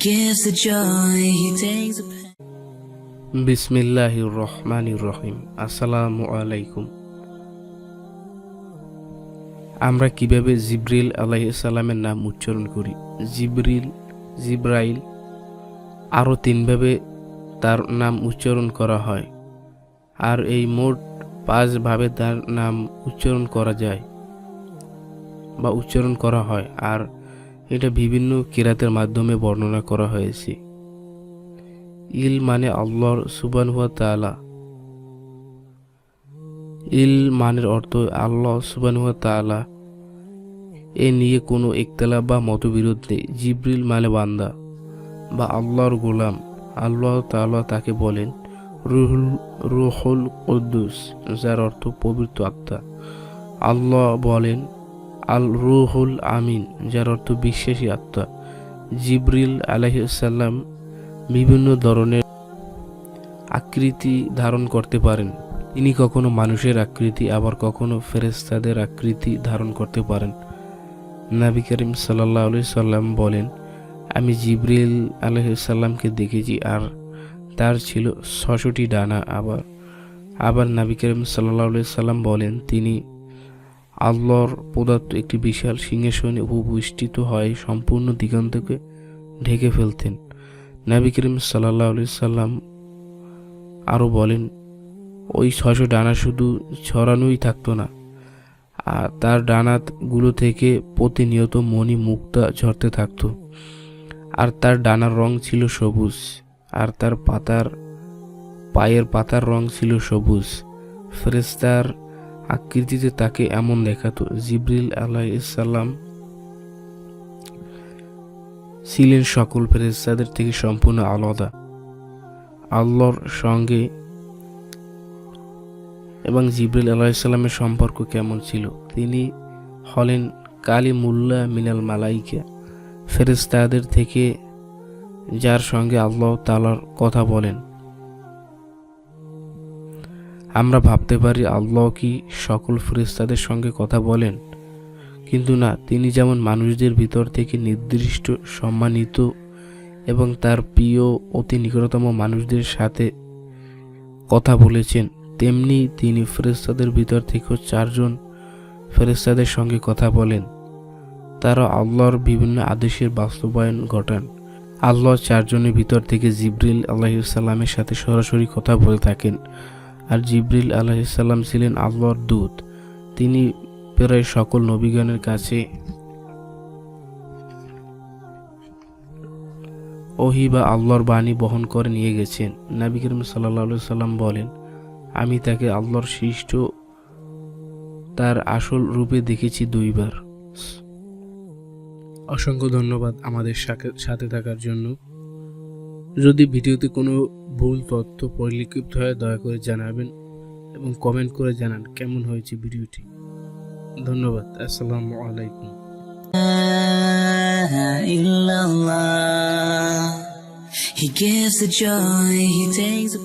gives the joy, he takes the pain. বিসমিল্লাহির রহমানির রহিম আসসালামু আলাইকুম। আমরা কীভাবে জিব্রিল আলাইসাল্লামের নাম উচ্চারণ করি? জিব্রিল জিব্রাইল আরও তিনভাবে তার নাম উচ্চারণ করা হয়। আর এই মোট পাঁচভাবে তার নাম উচ্চারণ করা যায় বা উচ্চারণ করা হয়। আর এটা বিভিন্ন কিরাতের মাধ্যমে বর্ণনা করা হয়েছে। ইল মানে আল্লাহর সুবান হুয়া তালা ইল মানের অর্থ আল্লাহ সুবান হুয়া তালা এ নিয়ে কোনো একতলা বা মতবিরোধ নেই। জিব্রিল মানে বান্দা বা আল্লাহর গোলাম। আল্লাহ তাআলা তাকে বলেন রুহুল রুহুল কুদ্দুস, যার অর্থ পবিত্র আত্মা। আল্লাহ বলেন আল রুহুল আমিন, যার অর্থ বিশ্বাসী আত্মা। জিব্রিল আলাইসাল্লাম বিভিন্ন ধরনের আকৃতি ধারণ করতে পারেন। তিনি কখনো মানুষের আকৃতি, আবার কখনো ফেরেস্তাদের আকৃতি ধারণ করতে পারেন। নাবি করিম সাল্লাহ সাল্লাম বলেন, আমি জিব্রিল আলহিসাল্লামকে দেখেছি, আর তার ছিল ছশোটি ডানা আবার। আবার নাবি করিম সাল্লাহ সাল্লাম বলেন, তিনি আল্লাহর পদার্থ একটি বিশাল সিংহাসনে উপবিষ্টিত হয়ে সম্পূর্ণ দিগন্তকে ঢেকে ফেলতেন। নাবি করিম সাল্লাহ আলি সাল্লাম আরও বলেন, ওই ছশো ডানা শুধু ছড়ানোই থাকতো না, আর তার ডানাগুলো থেকে প্রতিনিয়ত মণি মুক্তা ঝরতে থাকতো। আর তার ডানার রং ছিল সবুজ, আর তার পাতার পায়ের পাতার রং ছিল সবুজ। ফেরেস্তার আকৃতিতে তাকে এমন দেখাতো, জিব্রিল আলাইসাল্লাম ছিলেন সকল ফেরেস্তাদের থেকে সম্পূর্ণ আলাদা। আল্লাহর সঙ্গে এবং জিব্রিল আলাইসাল্লামের সম্পর্ক কেমন ছিল? তিনি হলেন কালী মুল্লা মিনাল মালাইকা ফেরেস্তাদের থেকে যার সঙ্গে আল্লাহ তালার কথা বলেন। আমরা ভাবতে পারি আল্লাহ কি সকল ফেরেস্তাদের সঙ্গে কথা বলেন? কিন্তু না, তিনি যেমন মানুষদের ভিতর থেকে নির্দিষ্ট, সম্মানিত এবং তার প্রিয় অতি নিকটতম মানুষদের সাথে কথা বলেছেন, তেমনি তিনি ফেরেস্তাদের ভিতর থেকেও চারজন ফেরেস্তাদের সঙ্গে কথা বলেন। তারা আল্লাহর বিভিন্ন আদেশের বাস্তবায়ন ঘটান। আল্লাহ চারজনের ভিতর থেকে জিব্রিল আল্লাহিসাল্লামের সাথে সরাসরি কথা বলে থাকেন। আর জিব্রিল আলাহিসাল্লাম ছিলেন আল্লাহর দূত। তিনি প্রায় সকল নবীগণের কাছে ওহি বা আল্লাহর বাণী বহন করে নিয়ে গেছেন। নাবি করিম সাল্লা সাল্লাম বলেন, আমি তাকে আল্লাহর সৃষ্ট, তার আসল রূপে দেখেছি দুইবার। অসংখ্য ধন্যবাদ আমাদের সাথে- সাথে থাকার জন্য। যদি ভিডিওতে কোনো ভুল তথ্য পরিলক্ষিত হয় দয়া করে জানাবেন এবং কমেন্ট করে জানান কেমন হয়েছে ভিডিওটি ধন্যবাদ আসসালামু আলাইকুম. He gives the joy, he takes the.